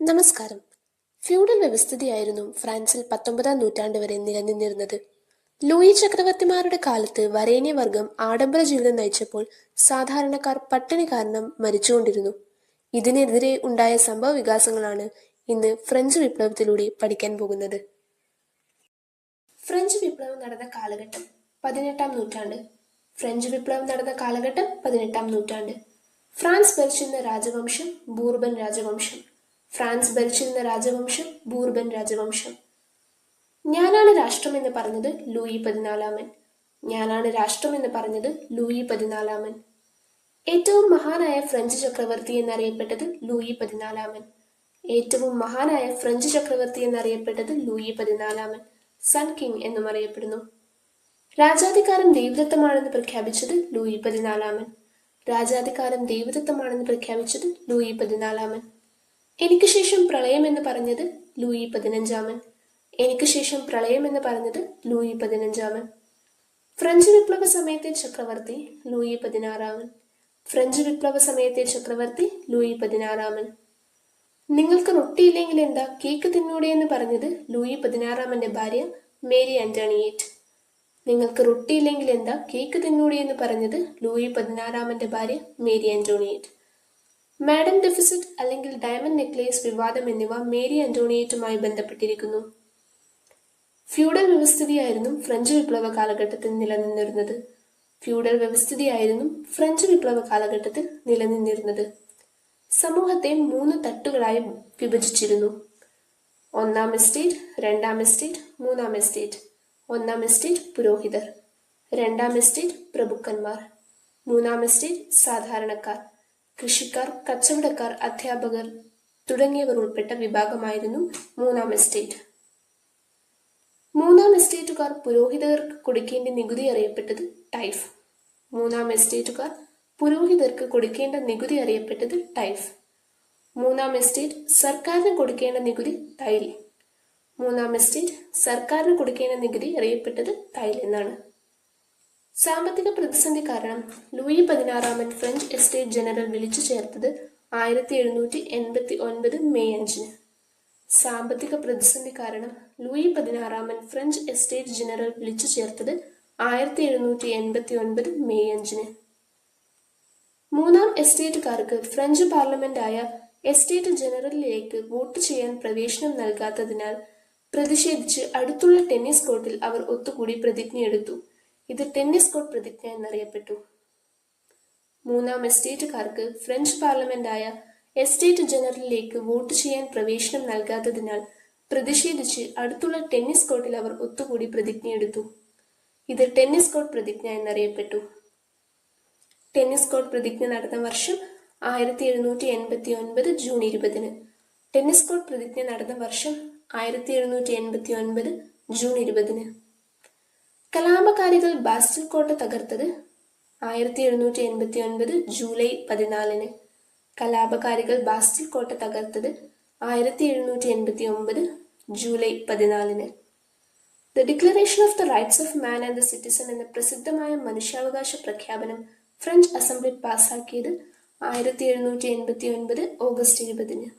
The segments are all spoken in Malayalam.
നമസ്കാരം. ഫ്യൂഡൽ വ്യവസ്ഥിതിയായിരുന്നു ഫ്രാൻസിൽ പത്തൊമ്പതാം നൂറ്റാണ്ട് വരെ നിലനിന്നിരുന്നത്. ലൂയി ചക്രവർത്തിമാരുടെ കാലത്ത് വരേണ്യവർഗം ആഡംബര ജീവിതം നയിച്ചപ്പോൾ സാധാരണക്കാർ പട്ടിണി കാരണം മരിച്ചുകൊണ്ടിരുന്നു. ഇതിനെതിരെ ഉണ്ടായ സംഭവ വികാസങ്ങളാണ് ഇന്ന് ഫ്രഞ്ച് വിപ്ലവത്തിലൂടെ പഠിക്കാൻ പോകുന്നത്. ഫ്രഞ്ച് വിപ്ലവം നടന്ന കാലഘട്ടം പതിനെട്ടാം നൂറ്റാണ്ട്. ഫ്രഞ്ച് വിപ്ലവം നടന്ന കാലഘട്ടം പതിനെട്ടാം നൂറ്റാണ്ട്. ഫ്രാൻസ് ഭരിച്ചിരുന്ന രാജവംശം ബൂർബൻ രാജവംശം. ഫ്രാൻസ് ഭരിച്ചിരുന്ന രാജവംശം ബൂർബൻ രാജവംശം. ഞാനാണ് രാഷ്ട്രം എന്ന് പറഞ്ഞത് ലൂയി പതിനാലാമൻ. ഞാനാണ് രാഷ്ട്രം എന്ന് പറഞ്ഞത് ലൂയി പതിനാലാമൻ. ഏറ്റവും മഹാനായ ഫ്രഞ്ച് ചക്രവർത്തി എന്നറിയപ്പെട്ടത് ലൂയി പതിനാലാമൻ. ഏറ്റവും മഹാനായ ഫ്രഞ്ച് ചക്രവർത്തി എന്നറിയപ്പെട്ടത് ലൂയി പതിനാലാമൻ സൺ കിങ് എന്നും അറിയപ്പെടുന്നു. രാജാധികാരം ദൈവദത്തമാണെന്ന് പ്രഖ്യാപിച്ചത് ലൂയി പതിനാലാമൻ. രാജാധികാരം ദൈവദത്തമാണെന്ന് പ്രഖ്യാപിച്ചത് ലൂയി പതിനാലാമൻ. എനിക്ക് ശേഷം പ്രളയം എന്ന് പറഞ്ഞത് ലൂയി പതിനഞ്ചാമൻ. എനിക്ക് ശേഷം പ്രളയം എന്ന് പറഞ്ഞത് ലൂയി പതിനഞ്ചാമൻ. ഫ്രഞ്ച് വിപ്ലവ സമയത്തെ ചക്രവർത്തി ലൂയി പതിനാറാമൻ. ഫ്രഞ്ച് വിപ്ലവ സമയത്തെ ചക്രവർത്തി ലൂയി പതിനാറാമൻ. നിങ്ങൾക്ക് റൊട്ടിയില്ലെങ്കിൽ എന്താ കേക്ക് തിന്നൂടെ എന്ന് പറഞ്ഞത് ലൂയി പതിനാറാമന്റെ ഭാര്യ മേരി ആന്റണിയേറ്റ്. നിങ്ങൾക്ക് റൊട്ടിയില്ലെങ്കിൽ എന്താ കേക്ക് തിന്നൂടെ എന്ന് പറഞ്ഞത് ലൂയി പതിനാറാമന്റെ ഭാര്യ മേരി ആന്റോണിയേറ്റ്. മാഡം ഡെഫിസിറ്റ് അല്ലെങ്കിൽ ഡയമണ്ട് നെക്ലേസ് വിവാദം എന്നിവ മേരി അന്റോണിയേറ്റുമായി ബന്ധപ്പെട്ടിരിക്കുന്നു. ഫ്യൂഡൽ വ്യവസ്ഥിതിയായിരുന്നു ഫ്രഞ്ച് വിപ്ലവ കാലഘട്ടത്തിൽ നിലനിന്നിരുന്നത്. ഫ്യൂഡൽ വ്യവസ്ഥിതിയായിരുന്നു ഫ്രഞ്ച് വിപ്ലവ കാലഘട്ടത്തിൽ നിലനിന്നിരുന്നത്. സമൂഹത്തെ മൂന്ന് തട്ടുകളായി വിഭജിച്ചിരുന്നു. ഒന്നാം എസ്റ്റേറ്റ് രണ്ടാം എസ്റ്റേറ്റ് മൂന്നാം എസ്റ്റേറ്റ്. ഒന്നാം എസ്റ്റേറ്റ് പുരോഹിതർ. രണ്ടാം എസ്റ്റേറ്റ് പ്രഭുക്കന്മാർ. മൂന്നാം എസ്റ്റേറ്റ് സാധാരണക്കാർ. കൃഷിക്കാർ കച്ചവടക്കാർ അധ്യാപകർ തുടങ്ങിയവർ ഉൾപ്പെട്ട വിഭാഗമായിരുന്നു മൂന്നാം എസ്റ്റേറ്റ്. മൂന്നാം എസ്റ്റേറ്റുകാർ പുരോഹിതർക്ക് കൊടുക്കേണ്ട നികുതി അറിയപ്പെട്ടത് ടൈഫ്. മൂന്നാം എസ്റ്റേറ്റുകാർ പുരോഹിതർക്ക് കൊടുക്കേണ്ട നികുതി അറിയപ്പെട്ടത് ടൈഫ്. മൂന്നാം എസ്റ്റേറ്റ് സർക്കാരിന് കൊടുക്കേണ്ട നികുതി തൈൽ മൂന്നാം എസ്റ്റേറ്റ് സർക്കാരിന് കൊടുക്കേണ്ട നികുതി അറിയപ്പെട്ടത് തൈൽ എന്നാണ്. സാമ്പത്തിക പ്രതിസന്ധി കാരണം ലൂയി പതിനാറാമൻ ഫ്രഞ്ച് എസ്റ്റേറ്റ് ജനറൽ വിളിച്ചു ചേർത്തത് ആയിരത്തി എഴുന്നൂറ്റി എൺപത്തി ഒൻപത് മെയ് അഞ്ചിന്. സാമ്പത്തിക പ്രതിസന്ധി കാരണം ലൂയി പതിനാറാമൻ ഫ്രഞ്ച് എസ്റ്റേറ്റ് ജനറൽ വിളിച്ചു ചേർത്തത് ആയിരത്തി എഴുന്നൂറ്റി എൺപത്തി ഒൻപത് മെയ് അഞ്ചിന്. മൂന്നാം എസ്റ്റേറ്റുകാർക്ക് ഫ്രഞ്ച് പാർലമെന്റായ എസ്റ്റേറ്റ് ജനറലിലേക്ക് വോട്ട് ചെയ്യാൻ പ്രവേശനം നൽകാത്തതിനാൽ പ്രതിഷേധിച്ച് അടുത്തുള്ള ടെന്നീസ് കോർട്ടിൽ അവർ ഒത്തുകൂടി പ്രതിജ്ഞയെടുത്തു. ഇത് ടെന്നീസ് കോർട്ട് പ്രതിജ്ഞ എന്നറിയപ്പെട്ടു. മൂന്നാം എസ്റ്റേറ്റുകാർക്ക് ഫ്രഞ്ച് പാർലമെന്റായ എസ്റ്റേറ്റ് ജനറലിലേക്ക് വോട്ട് ചെയ്യാൻ പ്രവേശനം നൽകാത്തതിനാൽ പ്രതിഷേധിച്ച് അടുത്തുള്ള ടെന്നീസ് കോർട്ടിൽ അവർ ഒത്തുകൂടി പ്രതിജ്ഞയെടുത്തു ഇത് ടെന്നീസ് കോർട്ട് പ്രതിജ്ഞ എന്നറിയപ്പെട്ടു. ടെന്നീസ് കോർട്ട് പ്രതിജ്ഞ നടന്ന വർഷം ആയിരത്തി എഴുന്നൂറ്റി എൺപത്തി ഒൻപത് ജൂൺ ഇരുപതിന്. ടെന്നീസ് കോർട്ട് പ്രതിജ്ഞ നടന്ന വർഷം ആയിരത്തി എഴുന്നൂറ്റി എൺപത്തി ഒൻപത് ജൂൺ ഇരുപതിന്. കലാപകാരികൾ ബാസ്റ്റിൽ കോട്ട തകർത്തത് ആയിരത്തി എഴുന്നൂറ്റി എൺപത്തി ഒൻപത് ജൂലൈ പതിനാലിന്. കലാപകാരികൾ ബാസ്റ്റിൽ കോട്ട തകർത്തത് ആയിരത്തി എഴുന്നൂറ്റി എൺപത്തി ഒമ്പത് ജൂലൈ പതിനാലിന്. The declaration of the rights of man and the citizen എന്ന പ്രസിദ്ധമായ മനുഷ്യാവകാശ പ്രഖ്യാപനം ഫ്രഞ്ച് അസംബ്ലി പാസാക്കിയത് ആയിരത്തി എഴുന്നൂറ്റി എൺപത്തി ഒൻപത് ഓഗസ്റ്റ് ഇരുപതിന്.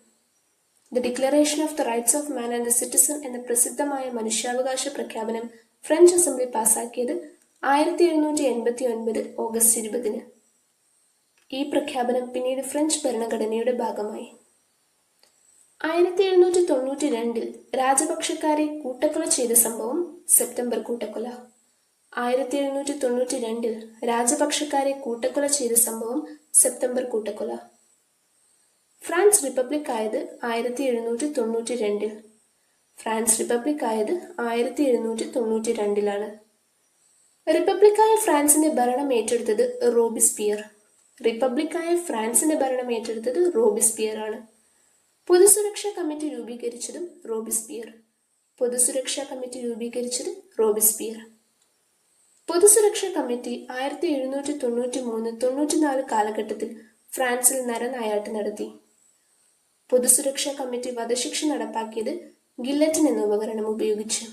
The declaration of the rights of man and the citizen എന്ന പ്രസിദ്ധമായ മനുഷ്യാവകാശ പ്രഖ്യാപനം ഫ്രഞ്ച് അസംബ്ലി പാസാക്കിയത് ആയിരത്തി എഴുന്നൂറ്റി എൺപത്തി ഒൻപത് ഓഗസ്റ്റ് ഇരുപതിന്. ഈ പ്രഖ്യാപനം പിന്നീട് ഫ്രഞ്ച് ഭരണഘടനയുടെ ഭാഗമായി. ആയിരത്തി എഴുന്നൂറ്റി തൊണ്ണൂറ്റി രണ്ടിൽ രാജപക്ഷക്കാരെ കൂട്ടക്കൊല ചെയ്ത സംഭവം സെപ്റ്റംബർ കൂട്ടക്കൊല. ആയിരത്തി എഴുന്നൂറ്റി തൊണ്ണൂറ്റി രണ്ടിൽ രാജപക്ഷക്കാരെ കൂട്ടക്കൊല ചെയ്ത സംഭവം സെപ്റ്റംബർ കൂട്ടക്കൊല. ഫ്രാൻസ് റിപ്പബ്ലിക് ആയത് ആയിരത്തി എഴുന്നൂറ്റി തൊണ്ണൂറ്റി രണ്ടിൽ ഫ്രാൻസ് റിപ്പബ്ലിക് ആയത് ആയിരത്തി എഴുന്നൂറ്റി തൊണ്ണൂറ്റി രണ്ടിലാണ് റിപ്പബ്ലിക്കായ ഫ്രാൻസിന്റെ ഭരണം ഏറ്റെടുത്തത് റോബിസ്പിയർ. റിപ്പബ്ലിക്കായ ഫ്രാൻസിന്റെ ഭരണം ഏറ്റെടുത്തത് റോബിസ്പിയർ ആണ്. പൊതുസുരക്ഷാ കമ്മിറ്റി രൂപീകരിച്ചതും റോബിസ്പിയർ. പൊതുസുരക്ഷാ കമ്മിറ്റി രൂപീകരിച്ചത് റോബിസ്പിയർ. പൊതുസുരക്ഷാ കമ്മിറ്റി ആയിരത്തി എഴുന്നൂറ്റി തൊണ്ണൂറ്റി മൂന്ന് തൊണ്ണൂറ്റിനാല് കാലഘട്ടത്തിൽ ഫ്രാൻസിൽ നരനായാട്ട് നടത്തി. പൊതുസുരക്ഷാ കമ്മിറ്റി വധശിക്ഷ നടപ്പാക്കിയത് ഗില്ലറ്റിൻ എന്ന ഉപകരണം ഉപയോഗിച്ച്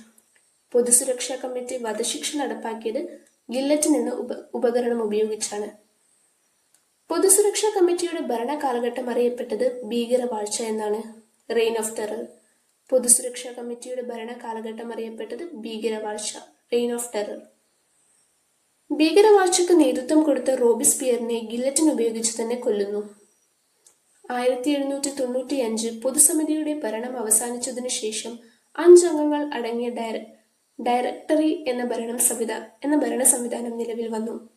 പൊതുസുരക്ഷാ കമ്മിറ്റി വധശിക്ഷ നടപ്പാക്കിയത് ഗില്ലറ്റിൻ എന്ന ഉപ ഉപകരണം ഉപയോഗിച്ചാണ്. പൊതുസുരക്ഷാ കമ്മിറ്റിയുടെ ഭരണ കാലഘട്ടം അറിയപ്പെട്ടത് ഭീകരവാഴ്ച എന്നാണ്. റെയിൻ ഓഫ് ടെറർ പൊതുസുരക്ഷാ കമ്മിറ്റിയുടെ ഭരണ കാലഘട്ടം അറിയപ്പെട്ടത് ഭീകരവാഴ്ച റെയിൻ ഓഫ് ടെറർ ഭീകരവാഴ്ചക്ക് നേതൃത്വം കൊടുത്ത റോബിസ്പിയറിനെ ഗില്ലറ്റിൻ ഉപയോഗിച്ച് തന്നെ കൊല്ലുന്നു. ആയിരത്തി എഴുന്നൂറ്റി തൊണ്ണൂറ്റി അഞ്ച് പൊതുസമിതിയുടെ ഭരണം അവസാനിച്ചതിനു ശേഷം അഞ്ചംഗങ്ങൾ അടങ്ങിയ ഡയറ ഡയറക്ടറി എന്ന ഭരണം സംവിധാ എന്ന ഭരണ സംവിധാനം നിലവിൽ വന്നു.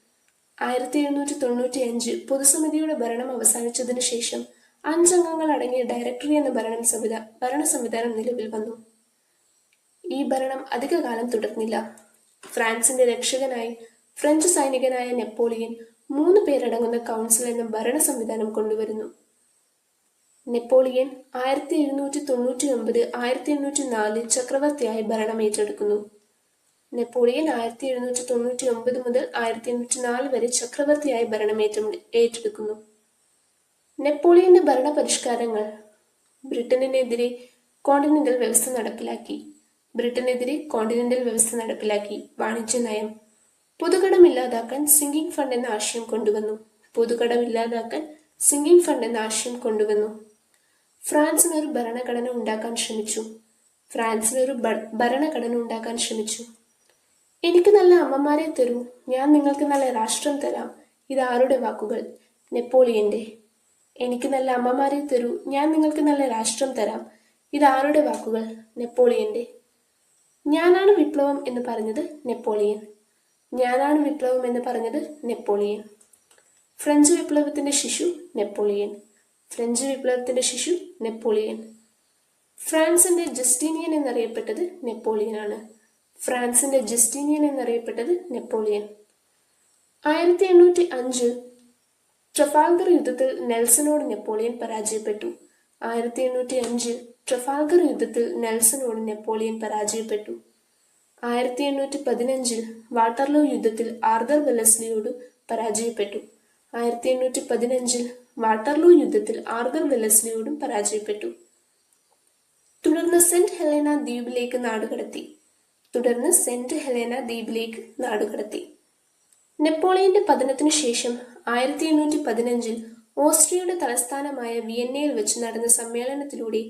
ആയിരത്തി എഴുന്നൂറ്റി തൊണ്ണൂറ്റി അഞ്ച് പൊതുസമിതിയുടെ ഭരണം അവസാനിച്ചതിനു ശേഷം അഞ്ചംഗങ്ങൾ അടങ്ങിയ ഡയറക്ടറി എന്ന ഭരണം സംവിധ ഭരണ സംവിധാനം നിലവിൽ വന്നു. ഈ ഭരണം അധികകാലം തുടർന്നില്ല. ഫ്രാൻസിന്റെ രക്ഷകനായി ഫ്രഞ്ച് സൈനികനായ നെപ്പോളിയൻ മൂന്ന് പേരടങ്ങുന്ന കൗൺസിൽ എന്ന ഭരണ സംവിധാനം കൊണ്ടുവരുന്നു. നെപ്പോളിയൻ ആയിരത്തി എഴുന്നൂറ്റി തൊണ്ണൂറ്റി ഒമ്പത് ആയിരത്തി എണ്ണൂറ്റി നാല് ചക്രവർത്തിയായി ഭരണം ഏറ്റെടുക്കുന്നു. നെപ്പോളിയൻ ആയിരത്തി എഴുന്നൂറ്റി തൊണ്ണൂറ്റി ഒമ്പത് മുതൽ ആയിരത്തി എണ്ണൂറ്റി നാല് വരെ ചക്രവർത്തിയായി ഭരണം ഏറ്റെ- ഏറ്റെടുക്കുന്നു. നെപ്പോളിയന്റെ ഭരണ പരിഷ്കാരങ്ങൾ ബ്രിട്ടനെതിരെ കോണ്ടിനെന്റൽ വ്യവസ്ഥ നടപ്പിലാക്കി. ബ്രിട്ടനെതിരെ കോണ്ടിനെന്റൽ വ്യവസ്ഥ നടപ്പിലാക്കി. വാണിജ്യ നയം. പൊതുകടം ഇല്ലാതാക്കാൻ സിങ്കിങ് ഫണ്ട് എന്ന ആശയം കൊണ്ടുവന്നു. പൊതുകടം ഇല്ലാതാക്കാൻ സിങ്കിങ് ഫണ്ട് എന്ന ആശയം കൊണ്ടുവന്നു. ഫ്രാൻസിന് ഒരു ഭരണഘടന ഉണ്ടാക്കാൻ ശ്രമിച്ചു. ഫ്രാൻസിന് ഒരു ഭരണഘടന ഉണ്ടാക്കാൻ ശ്രമിച്ചു. എനിക്ക് നല്ല അമ്മമാരെ തരൂ. ഞാൻ നിങ്ങൾക്ക് നല്ല രാഷ്ട്രം തരാം. ഇതാരുടെ വാക്കുകൾ? നെപ്പോളിയന്റെ എനിക്ക് നല്ല അമ്മമാരെ തരൂ. ഞാൻ നിങ്ങൾക്ക് നല്ല രാഷ്ട്രം തരാം. ഇതാരുടെ വാക്കുകൾ? നെപ്പോളിയന്റെ ഞാനാണ് വിപ്ലവം എന്ന് പറഞ്ഞത് നെപ്പോളിയൻ. ഞാനാണ് വിപ്ലവം എന്ന് പറഞ്ഞത് നെപ്പോളിയൻ. ഫ്രഞ്ച് വിപ്ലവത്തിന്റെ ശിശു നെപ്പോളിയൻ. ഫ്രഞ്ച് വിപ്ലവത്തിന്റെ ശിശു നെപ്പോളിയൻ. ഫ്രാൻസിന്റെ ജസ്റ്റീനിയൻ എന്നറിയപ്പെട്ടത് നെപ്പോളിയനാണ്. ഫ്രാൻസിന്റെ ജസ്റ്റീനിയൻ എന്നറിയപ്പെട്ടത് നെപ്പോളിയൻ. ആയിരത്തി എണ്ണൂറ്റി അഞ്ച് ട്രഫാൽഗർ യുദ്ധത്തിൽ നെൽസനോട് നെപ്പോളിയൻ പരാജയപ്പെട്ടു. ആയിരത്തി എണ്ണൂറ്റി അഞ്ച് ട്രഫാൽഗർ യുദ്ധത്തിൽ നെൽസനോട് നെപ്പോളിയൻ പരാജയപ്പെട്ടു. ആയിരത്തി എണ്ണൂറ്റി പതിനഞ്ചിൽ വാട്ടർലോ യുദ്ധത്തിൽ ആർദർ വെല്ലസ്ലിയോട് പരാജയപ്പെട്ടു. ആയിരത്തി എണ്ണൂറ്റി പതിനഞ്ചിൽ വാട്ടർലോ യുദ്ധത്തിൽ ആർദർ വെല്ലസ്ലിയോടും പരാജയപ്പെട്ടു. തുടർന്ന് സെന്റ് ഹെലേന ദ്വീപിലേക്ക് നാടുകടത്തി. തുടർന്ന് സെന്റ് ഹെലേന ദ്വീപിലേക്ക് നാടുകടത്തി. നെപ്പോളിയന്റെ പതനത്തിനു ശേഷം ആയിരത്തി എണ്ണൂറ്റി പതിനഞ്ചിൽ ഓസ്ട്രിയയുടെ തലസ്ഥാനമായ വിയന്നയിൽ വെച്ച് നടന്ന സമ്മേളനത്തിലൂടെ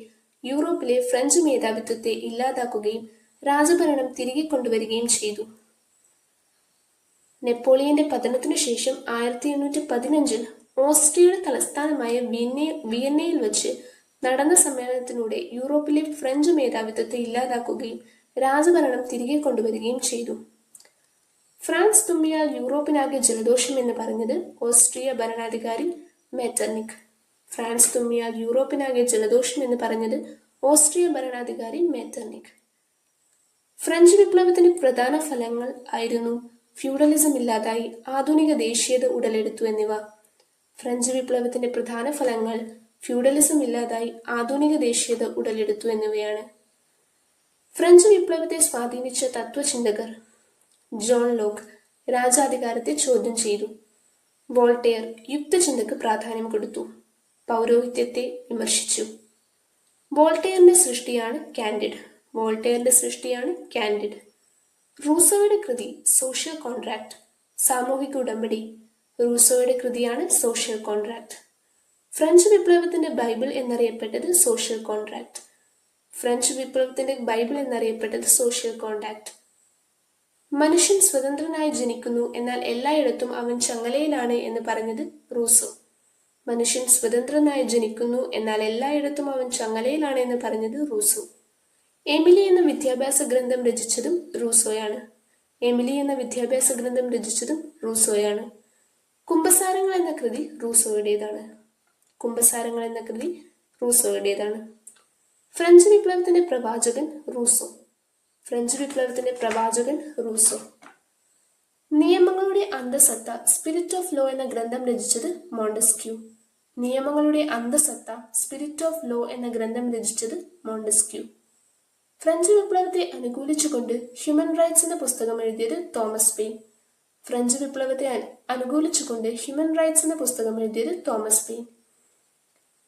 യൂറോപ്പിലെ ഫ്രഞ്ച് മേധാവിത്വത്തെ ഇല്ലാതാക്കുകയും രാജഭരണം തിരികെ കൊണ്ടുവരികയും ചെയ്തു. നെപ്പോളിയന്റെ പതനത്തിനു ശേഷം ആയിരത്തി എണ്ണൂറ്റി പതിനഞ്ചിൽ ഓസ്ട്രിയയുടെ തലസ്ഥാനമായ വിയന്നെ വിയന്നയിൽ വെച്ച് നടന്ന സമ്മേളനത്തിലൂടെ യൂറോപ്പിലെ ഫ്രഞ്ച് മേധാവിത്വത്തെ ഇല്ലാതാക്കുകയും രാജഭരണം തിരികെ കൊണ്ടുവരികയും ചെയ്തു. ഫ്രാൻസ് തുമ്മിയാൽ യൂറോപ്പിനാകെ ജലദോഷം എന്ന് പറഞ്ഞത് ഓസ്ട്രിയ ഭരണാധികാരി മെറ്റർനിക്. ഫ്രാൻസ് തുമ്മിയാൽ യൂറോപ്പിനാകെ ജലദോഷം എന്ന് പറഞ്ഞത് ഓസ്ട്രിയ ഭരണാധികാരി മെറ്റർനിക്. ഫ്രഞ്ച് വിപ്ലവത്തിന്റെ പ്രധാന ഫലങ്ങൾ ആയിരുന്നു ഫ്യൂഡലിസം ഇല്ലാതായി ആധുനിക ദേശീയത ഉടലെടുത്തു എന്നിവ. ഫ്രഞ്ച് വിപ്ലവത്തിന്റെ പ്രധാന ഫലങ്ങൾ ഫ്യൂഡലിസം ഇല്ലാതായി ആധുനിക ദേശീയത ഉടലെടുത്തു എന്നിവയാണ്. ഫ്രഞ്ച് വിപ്ലവത്തെ സ്വാധീനിച്ച തത്വചിന്തകർ ജോൺ ലോക്ക് രാജാധികാരത്തെ ചോദ്യം ചെയ്തു. വോൾട്ടെയർ യുക്തചിന്തക്ക് പ്രാധാന്യം കൊടുത്തു. പൗരോഹിത്യത്തെ വിമർശിച്ചു. വോൾട്ടെയറിന്റെ സൃഷ്ടിയാണ് കാൻഡിഡ്. വോൾട്ടെയറിന്റെ സൃഷ്ടിയാണ് കാൻഡിഡ്. റൂസോയുടെ കൃതി സോഷ്യൽ കോൺട്രാക്ട് സാമൂഹിക ഉടമ്പടി റൂസോയുടെ കൃതിയാണ് സോഷ്യൽ കോൺട്രാക്ട് ഫ്രഞ്ച് വിപ്ലവത്തിന്റെ ബൈബിൾ എന്നറിയപ്പെട്ടത് സോഷ്യൽ കോൺട്രാക്ട് ഫ്രഞ്ച് വിപ്ലവത്തിന്റെ ബൈബിൾ എന്നറിയപ്പെട്ടത് സോഷ്യൽ കോൺട്രാക്ട് മനുഷ്യൻ സ്വതന്ത്രനായി ജനിക്കുന്നു എന്നാൽ എല്ലായിടത്തും അവൻ ചങ്ങലയിലാണ് എന്ന് പറഞ്ഞത് റൂസോ. മനുഷ്യൻ സ്വതന്ത്രനായി ജനിക്കുന്നു എന്നാൽ എല്ലായിടത്തും അവൻ ചങ്ങലയിലാണ് എന്ന് പറഞ്ഞത് റൂസോ. എമിലി എന്ന വിദ്യാഭ്യാസ ഗ്രന്ഥം രചിച്ചതും റൂസോയാണ്. എമിലി എന്ന വിദ്യാഭ്യാസ ഗ്രന്ഥം രചിച്ചതും റൂസോയാണ്. കുംഭസാരങ്ങൾ എന്ന കൃതി റൂസോയുടേതാണ്. കുംഭസാരങ്ങൾ എന്ന കൃതി റൂസോയുടേതാണ്. ഫ്രഞ്ച് വിപ്ലവത്തിന്റെ പ്രവാചകൻ റൂസോ. ഫ്രഞ്ച് വിപ്ലവത്തിന്റെ പ്രവാചകൻ റൂസോ. നിയമങ്ങളുടെ അന്തസത്ത സ്പിരിറ്റ് ഓഫ് ലോ എന്ന ഗ്രന്ഥം രചിച്ചത് മോണ്ടസ്ക്യൂ. നിയമങ്ങളുടെ അന്തസത്ത സ്പിരിറ്റ് ഓഫ് ലോ എന്ന ഗ്രന്ഥം രചിച്ചത് മോണ്ടസ്ക്യൂ. ഫ്രഞ്ച് വിപ്ലവത്തെ അനുകൂലിച്ചുകൊണ്ട് ഹ്യൂമൻ റൈറ്റ്സ് എന്ന പുസ്തകം എഴുതിയത് തോമസ് പെയിൻ. ഫ്രഞ്ച് വിപ്ലവത്തെ അനുകൂലിച്ചുകൊണ്ട് ഹ്യൂമൻ റൈറ്റ്സ് എന്ന പുസ്തകം എഴുതിയത് തോമസ് പെയിൻ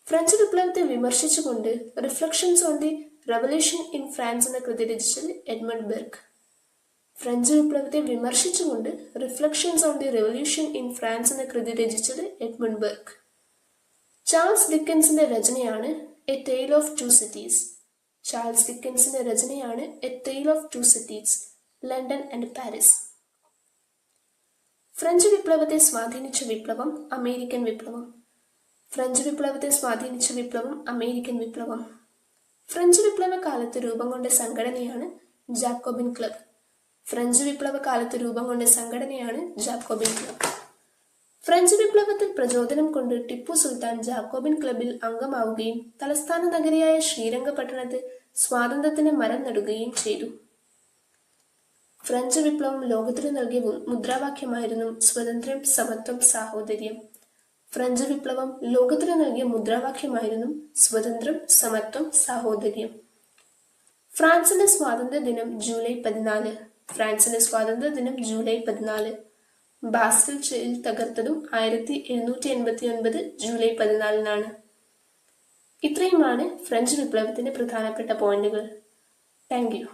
ഫ്രഞ്ച് വിപ്ലവത്തെ വിമർശിച്ചുകൊണ്ട് reflections on the revolution in France എന്ന കൃതി രചിച്ചത് എഡ്മണ്ട് ബെർഗ്. ഫ്രഞ്ച് വിപ്ലവത്തെ വിമർശിച്ചുകൊണ്ട് reflections on the revolution in France എന്ന കൃതി രചിച്ചത് എഡ്മണ്ട് ബെർഗ്. ചാൾസ് ഡിക്കൻസിന്റെ രചനയാണ് a tale of two cities Charles ഡിക്കൻസിന്റെ രചനയാണ് a tale of two cities London and Paris French വിപ്ലവത്തെ സ്വാധീനിച്ച വിപ്ലവം അമേരിക്കൻ വിപ്ലവം. ഫ്രഞ്ച് വിപ്ലവത്തെ സ്വാധീനിച്ച വിപ്ലവം അമേരിക്കൻ വിപ്ലവം. ഫ്രഞ്ച് വിപ്ലവ കാലത്ത് രൂപം കൊണ്ട സംഘടനയാണ് ജാക്കോബിൻ ക്ലബ്. ഫ്രഞ്ച് വിപ്ലവ കാലത്ത് രൂപം കൊണ്ട സംഘടനയാണ് ജാക്കോബിൻ ക്ലബ്. ഫ്രഞ്ച് വിപ്ലവത്തിൽ പ്രചോദനം കൊണ്ട് ടിപ്പു സുൽത്താൻ ജാക്കോബിൻ ക്ലബിൽ അംഗമാവുകയും തലസ്ഥാന നഗരിയായ ശ്രീരംഗപട്ടണത്ത് സ്വാതന്ത്ര്യത്തിന് മരം നടുകയും ചെയ്തു. ഫ്രഞ്ച് വിപ്ലവം ലോകത്തിന് നൽകിയ മുദ്രാവാക്യമായിരുന്നു സ്വാതന്ത്ര്യം സമത്വം സാഹോദര്യം ഫ്രഞ്ച് വിപ്ലവം ലോകത്തിന് നൽകിയ മുദ്രാവാക്യമായിരുന്നു സ്വതന്ത്രം സമത്വം സാഹോദര്യം ഫ്രാൻസിന്റെ സ്വാതന്ത്ര്യ ദിനം ജൂലൈ പതിനാല്. ഫ്രാൻസിന്റെ സ്വാതന്ത്ര്യ ദിനം ജൂലൈ പതിനാല്. ബാസ്റ്റൽ ചെയിൽ തകർത്തതും ആയിരത്തി എഴുന്നൂറ്റി എൺപത്തി ഒൻപത് ജൂലൈ പതിനാലിനാണ്. ഇത്രയുമാണ് ഫ്രഞ്ച് വിപ്ലവത്തിന്റെ പ്രധാനപ്പെട്ട പോയിന്റുകൾ. Thank you.